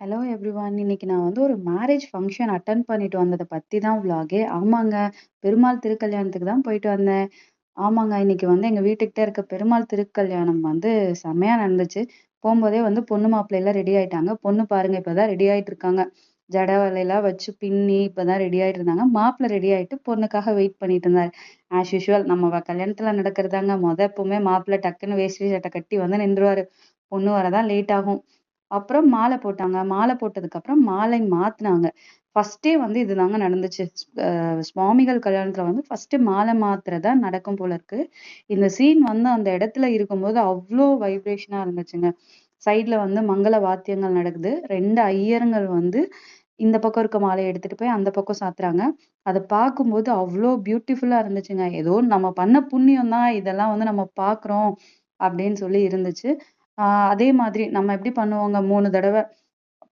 Hello everyone. இன்னைக்கு நான் வந்து ஒரு மேரேஜ் ஃபங்க்ஷன் அட்டன் பண்ணிட்டு வந்ததை பத்தி தான் விளாகே. ஆமாங்க. பெருமாள் திருக்கல்யாணத்துக்கு தான் போயிட்டு வந்தேன். ஆமாங்க. இன்னைக்கு வந்து எங்க வீட்டுக்கிட்ட இருக்க பெருமாள் திருக்கல்யாணம் வந்து செம்மையா நடந்துச்சு. போகும்போதே வந்து பொண்ணு மாப்பிள்ளை எல்லாம் ரெடி ஆயிட்டாங்க. பொண்ணு பாருங்க இப்போ தான் ரெடி ஆயிட்டு இருக்காங்க. ஜட வலையெல்லாம் வச்சு பின்னி இப்போ தான் ரெடி ஆயிட்டு இருந்தாங்க. மாப்பிள்ளை ரெடி ஆயிட்டு பொண்ணுக்காக வெயிட் பண்ணிட்டு இருந்தாரு. ஆஸ் யூஷுவல் நம்ம கல்யாணத்தில் கல்யாணத்துல நடக்கிறதாங்க. மொத எப்பவுமே மாப்பிள்ளை டக்குன்னு வேஷ்டி சட்டை கட்டி வந்து நின்றுவாரு. பொண்ணு வர தான் லேட் ஆகும். அப்புறம் மாலை போட்டாங்க. மாலை போட்டதுக்கு அப்புறம் மாலை மாத்துனாங்க. ஃபர்ஸ்டே வந்து இதுதாங்க நடந்துச்சு. அஹ் சுவாமிகள் கல்யாணத்துல வந்து ஃபர்ஸ்ட் மாலை மாத்துறது நடக்கும் போல இருக்கு. இந்த சீன் வந்து அந்த இடத்துல இருக்கும்போது அவ்வளோ வைப்ரேஷனா இருந்துச்சுங்க. சைடுல வந்து மங்கள வாத்தியங்கள் நடக்குது. ரெண்டு ஐயருங்கள் வந்து இந்த பக்கம் இருக்க மாலையை எடுத்துட்டு போய் அந்த பக்கம் சாத்துறாங்க. அதை பார்க்கும்போது அவ்வளோ பியூட்டிஃபுல்லா இருந்துச்சுங்க. ஏதோ நம்ம பண்ண புண்ணியம் தான் இதெல்லாம் வந்து நம்ம பாக்குறோம் அப்படின்னு சொல்லி இருந்துச்சு. அதே மாதிரி நம்ம எப்படி பண்ணுவோங்க மூணு தடவை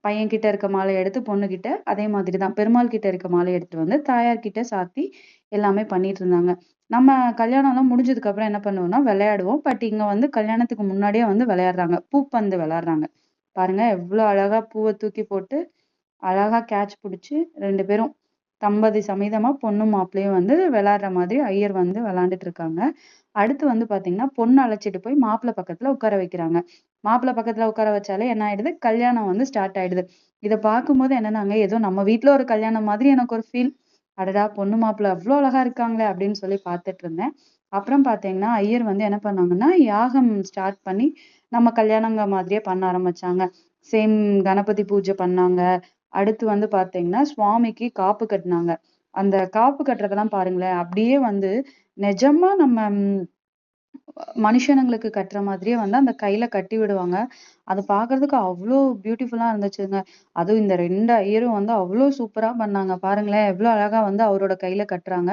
பையன் கிட்ட இருக்க மாலையை எடுத்து பொண்ணுகிட்ட அதே மாதிரி தான் பெருமாள் கிட்ட இருக்க மாலைய எடுத்துட்டு வந்து தாயார் கிட்ட சாத்தி எல்லாமே பண்ணிட்டு இருந்தாங்க. நம்ம கல்யாணம்லாம் முடிஞ்சதுக்கு அப்புறம் என்ன பண்ணுவோம்னா விளையாடுவோம். பட் இங்க வந்து கல்யாணத்துக்கு முன்னாடியே வந்து விளையாடுறாங்க. பூப்பந்து விளையாடுறாங்க. பாருங்க எவ்வளவு அழகா பூவை தூக்கி போட்டு அழகா கேட்ச் பிடிச்சி ரெண்டு பேரும் தம்பதி சமேதமா பொண்ணும் மாப்பிள்ளையும் வந்து விளையாடுற மாதிரி ஐயர் வந்து விளையாண்டுட்டு இருக்காங்க. அடுத்து வந்து பார்த்தீங்கன்னா, பொண்ணு அழைச்சிட்டு போய் மாப்பிள்ளை பக்கத்துல உட்கார வைக்கிறாங்க. மாப்பிள்ளை பக்கத்துல உட்கார வச்சாலே என்ன ஆயிடுது, கல்யாணம் வந்து ஸ்டார்ட் ஆயிடுது. இதை பார்க்கும்போது என்னன்னாங்க, ஏதோ நம்ம வீட்டுல ஒரு கல்யாணம் மாதிரி எனக்கு ஒரு ஃபீல். அடடா! பொண்ணு மாப்பிள்ளை அவ்வளோ அழகா இருக்காங்களே! அப்படின்னு சொல்லி பார்த்துட்டு இருந்தேன். அப்புறம் பார்த்தீங்கன்னா, ஐயர் வந்து என்ன பண்ணாங்கன்னா, யாகம் ஸ்டார்ட் பண்ணி நம்ம கல்யாணங்க மாதிரியே பண்ண ஆரம்பிச்சாங்க. சேம் கணபதி பூஜை பண்ணாங்க. அடுத்து வந்து பாத்தீங்கன்னா சுவாமிக்கு காப்பு கட்டினாங்க அந்த காப்பு கட்டுறதெல்லாம் பாருங்களேன், அப்படியே வந்து நிஜமா நம்ம மனுஷனுங்களுக்கு கட்டுற மாதிரியே வந்து அந்த கையில கட்டி விடுவாங்க. அது பார்க்கறதுக்கு அவ்வளோ பியூட்டிஃபுல்லா இருந்துச்சுங்க. அதுவும் இந்த ரெண்டு ஐயரும் வந்து அவ்வளோ சூப்பரா பண்ணாங்க. பாருங்களேன், எவ்வளோ அழகா வந்து அவரோட கையில கட்டுறாங்க.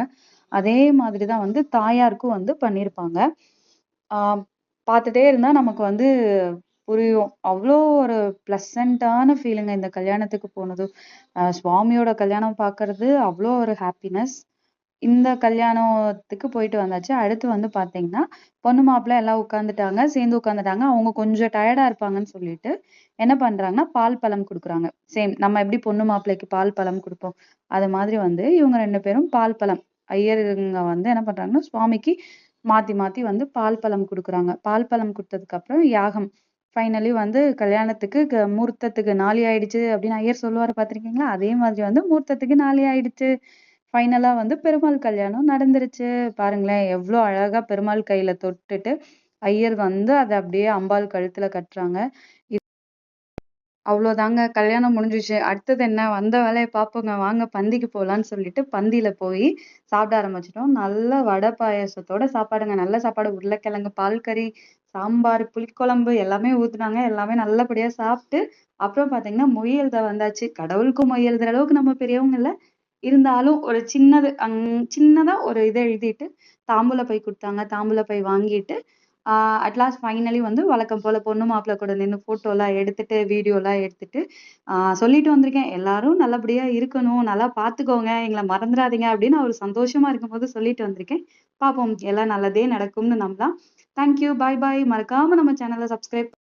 அதே மாதிரி தான் வந்து தாயாருக்கும் வந்து பண்ணியிருப்பாங்க. ஆஹ் பார்த்துட்டே இருந்தா நமக்கு வந்து புரியும். அவ்வளோ ஒரு ப்ளசன்ட்டான ஃபீலிங்க இந்த கல்யாணத்துக்கு போனதும். சுவாமியோட கல்யாணம் பார்க்கறது அவ்வளோ ஒரு ஹாப்பினஸ். இந்த கல்யாணத்துக்கு போயிட்டு வந்தாச்சு. அடுத்து வந்து பார்த்தீங்கன்னா, பொண்ணு மாப்பிள்ளை எல்லாம் உட்காந்துட்டாங்க. சேர்ந்து உட்காந்துட்டாங்க. அவங்க கொஞ்சம் டயர்டா இருப்பாங்கன்னு சொல்லிட்டு என்ன பண்றாங்கன்னா, பால் பழம் கொடுக்குறாங்க சேம் நம்ம எப்படி பொண்ணு மாப்பிள்ளைக்கு பால் பழம் கொடுப்போம் அது மாதிரி வந்து இவங்க ரெண்டு பேரும் பால் பழம் ஐயருங்க வந்து என்ன பண்றாங்கன்னா, சுவாமிக்கு மாத்தி மாத்தி வந்து பால் பழம் கொடுக்குறாங்க பால் பழம் கொடுத்ததுக்கப்புறம் யாகம். ஃபைனலி வந்து கல்யாணத்துக்கு முகூர்த்தத்துக்கு நாளி ஆயிடுச்சு அப்படின்னு ஐயர் சொல்லுவார் பார்த்துருக்கீங்களா? அதே மாதிரி வந்து முகூர்த்தத்துக்கு நாளி ஆயிடுச்சு. ஃபைனலா வந்து பெருமாள் கல்யாணம் நடந்துருச்சு. பாருங்களேன், எவ்ளோ அழகா பெருமாள் கையில தொட்டுட்டு, ஐயர் வந்து அதை அப்படியே அம்பாள் கழுத்துல கட்டுறாங்க. அவ்வளோதாங்க கல்யாணம் முடிஞ்சிச்சு. அடுத்தது என்ன? வந்த வேலையை பார்ப்போங்க. வாங்க பந்திக்கு போகலான்னு சொல்லிட்டு பந்தியில் போய் சாப்பிட ஆரம்பிச்சிட்டோம். நல்ல வடை பாயாசத்தோட சாப்பாடுங்க. நல்ல சாப்பாடு. உருளைக்கிழங்கு, பால் கறி, சாம்பார், புளிக்குழம்பு எல்லாமே ஊற்றுனாங்க எல்லாமே நல்லபடியாக சாப்பிட்டு, அப்புறம் பார்த்தீங்கன்னா, மொய் எழுத வந்தாச்சு. கடவுளுக்கு மொய் எழுதுற அளவுக்கு நம்ம பெரியவங்க இல்லை. இருந்தாலும் ஒரு சின்னது அங் சின்னதாக ஒரு இதை எழுதிட்டு தாம்பூல பை கொடுத்தாங்க. தாம்பூல பை வாங்கிட்டு, அட்லாஸ்ட் ஃபைனலி வந்து வழக்கம் போல பொண்ணு மாப்பிள்ளை கூட நின்று ஃபோட்டோலாம் எடுத்துட்டு, வீடியோலாம் எடுத்துட்டு, சொல்லிட்டு வந்திருக்கேன். எல்லாரும் நல்லபடியா இருக்கணும். நல்லா பார்த்துக்கோங்க. எங்களை மறந்துடாதீங்க அப்படின்னு அவர் சந்தோஷமா இருக்கும்போது சொல்லிட்டு வந்திருக்கேன். பார்ப்போம் எல்லாம் நல்லதே நடக்கும்னு நம்பலாம். Thank you. Bye bye. மறக்காம நம்ம சேனலை சப்ஸ்கிரைப்